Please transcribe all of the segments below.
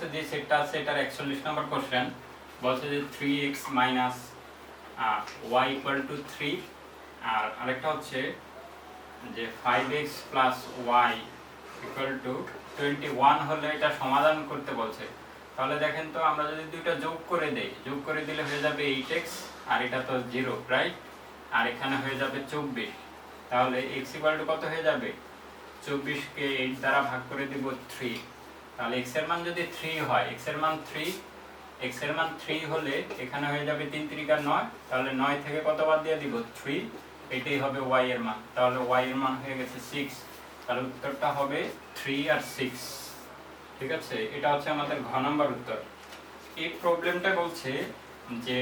কাছে যে সেটটা আছে, এটার একচল্লিশ নম্বর কোশ্চেন বলছে যে three x minus y equal to three আর আরেকটা হচ্ছে যে five x plus y equal to twenty one হলে এটা সমাধান করতে বলছে। তাহলে দেখেন তো, আমরা যদি দুইটা যোগ করে দেই, যোগ করে দিলে হয়ে যাবে এইট এক্স আর এটা তো জিরো রাইট আর এখানে হয়ে যাবে চব্বিশ। তাহলে এক্স ইকুয়াল টু কত হয়ে যাবে? চব্বিশকে এইট দ্বারা ভাগ করে দিব থ্রি তাহলে এক্সের মান যদি থ্রি হয় এক্সের মান থ্রি এক্সের মান থ্রি হলে এখানে হয়ে যাবে তিন তিরিকা নয়, তাহলে নয় থেকে কত বাদ দিয়ে দিব? থ্রি এটাই হবে ওয়াই এর মান। তাহলে ওয়াই এর মান হয়ে গেছে সিক্স তাহলে উত্তরটা হবে থ্রি আর সিক্স ঠিক আছে? এটা হচ্ছে আমাদের ঘ নম্বর উত্তর। এই প্রবলেমটা বলছে যে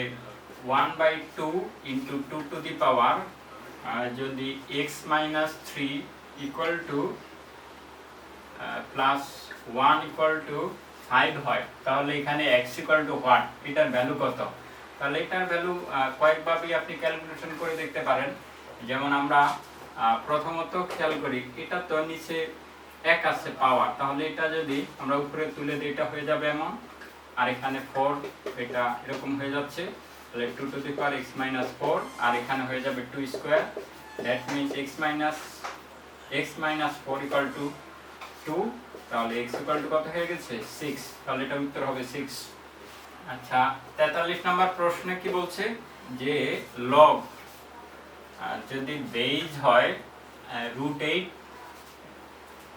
one by two into two to the power যদি x minus three equal to plus one equal to five হয়, তাহলে এখানে এক্স ইকুয়াল টু হোয়াট এটার ভ্যালু কত? তাহলে এটার ভ্যালু কয়েকভাবেই আপনি ক্যালকুলেশন করে দেখতে পারেন। যেমন আমরা প্রথমত খেয়াল করি, এটা তো নিচে এক আছে পাওয়ার তাহলে এটা যদি আমরা উপরে তুলে দিই, এটা হয়ে যাবে এমন। আর এখানে ফোর এটা এরকম হয়ে যাচ্ছে। তাহলে two to the power x minus four আর এখানে হয়ে যাবে two square that means x minus x minus four equal to two তাহলে এক্স ইকাল টু কত হয়ে গেছে? সিক্স তাহলে এটা উত্তর হবে সিক্স আচ্ছা তেতাল্লিশ নম্বর প্রশ্নে কি বলছে? যে লগ যদি বেজ হয় রুট এইট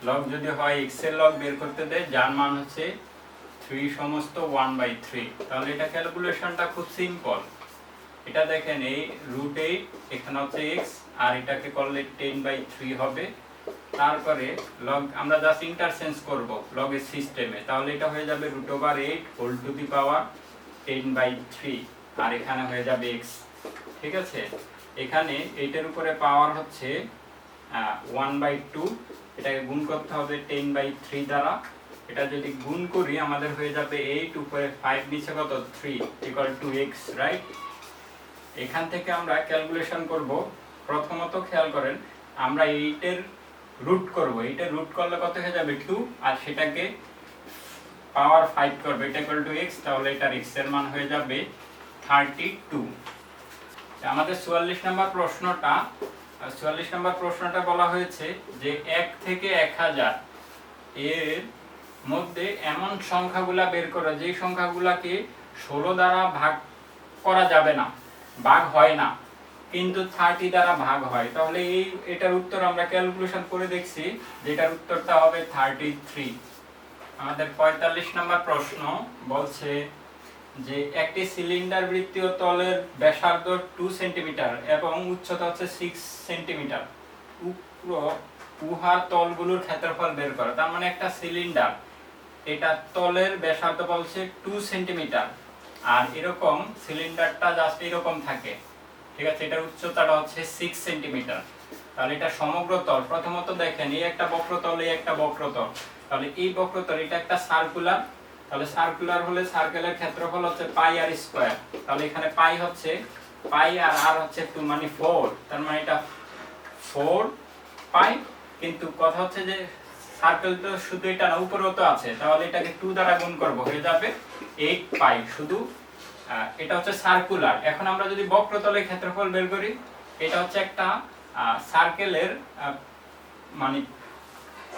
লগ যদি হয় এক্সের লগ বের করতে দেয়, যার মান হচ্ছে থ্রি সমস্ত ওয়ান বাই থ্রি তাহলে এটা ক্যালকুলেশনটা খুব সিম্পল এটা দেখেন, এই রুট এইট এখানে হচ্ছে এক্স আর এটাকে করলে টেন বাই থ্রি হবে। তারপরে লগ আমরা জাস্ট ইন্টারচেঞ্জ করব লগের সিস্টেমে তাহলে এটা হয়ে যাবে root over eight whole to the power ten by three আর এখানে হয়ে যাবে এক্স ঠিক আছে? এখানে এইটার উপরে পাওয়ার হচ্ছে ওয়ান বাই টু এটাকে গুণ করতে হবে টেন বাই থ্রি দ্বারা। এটা যদি গুণ করি, আমাদের হয়ে যাবে এইট উপরে ফাইভ নিচে কত? Three equal to x right এখান থেকে আমরা ক্যালকুলেশন করব। প্রথমত খেয়াল করেন, আমরা এইটের রুট করব। এইটের রুট করলে কত হয়ে যাবে? টু আর সেটাকে পাওয়ার ফাইভ করবে। এটা ইকুয়াল টু এক্স তাহলে এটার এক্সের মান হয়ে যাবে থার্টি টু আমাদের চুয়াল্লিশ নম্বর প্রশ্নটা চুয়াল্লিশ নম্বর প্রশ্নটা বলা হয়েছে যে এক থেকে এক হাজার এর মধ্যে এমন সংখ্যাগুলা বের করা, যেই সংখ্যাগুলাকে ষোলো দ্বারা ভাগ করা যাবে না, ভাগ হয় না। কিন্তু থার্টি দ্বারা ভাগ হয়। তাহলে এই, এটার উত্তর আমরা ক্যালকুলেশন করে দেখছি, যেটার উত্তরটা হবে থার্টি থ্রি আমাদের পঁয়তাল্লিশ নম্বর প্রশ্ন বলছে যে, একটি সিলিন্ডার বৃত্তীয় তলের ব্যাসার্ধ টু সেন্টিমিটার এবং উচ্চতা হচ্ছে সিক্স সেন্টিমিটার উপর উহা তলগুলোর ক্ষেত্রফল বের করে। তার মানে একটা সিলিন্ডার এটা তলের ব্যাসার্ধ বলছে টু সেন্টিমিটার আর এরকম সিলিন্ডারটা জাস্ট এরকম থাকে। ঠিক আছে, এটার উচ্চতাটা হচ্ছে সিক্স সেন্টিমিটার তাহলে এটা সমগ্র তল, প্রথমত দেখেন, এই একটা বক্রতল, এই একটা বক্রতল। তাহলে এই বক্রতল, এটা একটা সার্কুলার তাহলে সার্কুলার হলে সার্কেলের ক্ষেত্রফল হচ্ছে পাই আর স্কোয়ার তাহলে এখানে পাই হচ্ছে পাই আর আর হচ্ছে টু মানে ফোর তার মানে এটা ফোর পাই কিন্তু কথা হচ্ছে যে সার্কেল তো শুধু এটা না, উপরেও তো আছে। তাহলে এটাকে টু দ্বারা গুণ করব, হয়ে যাবে এইট পাই শুধু এটা হচ্ছে সার্কুলার এখন আমরা যদি বক্রতলের ক্ষেত্রফল বের করি, এটা হচ্ছে একটা সার্কেলের মানে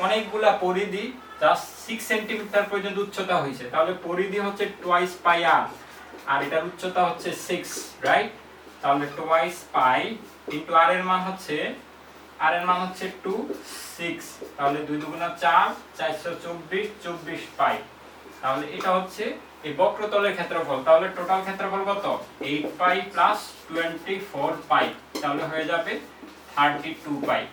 অনেকগুলা পরিধি জাস্ট সিক্স সেন্টিমিটার পর্যন্ত উচ্চতা হয়েছে। তাহলে পরিধি হচ্ছে টোয়াইস পাই আর আর এটার উচ্চতা হচ্ছে সিক্স রাইট তাহলে টোয়াইস পাই ইন্টু আর এর মান হচ্ছে আর এর মান হচ্ছে টু সিক্স তাহলে দুই দুগুণা চার, চারশো চব্বিশ চব্বিশ পাই তাহলে এটা হচ্ছে এই বক্রতলের ক্ষেত্রফল, তাহলে টোটাল ক্ষেত্রফল কত? Eight pi plus twenty four pi তাহলে হয়ে যাবে থার্টি টু পাই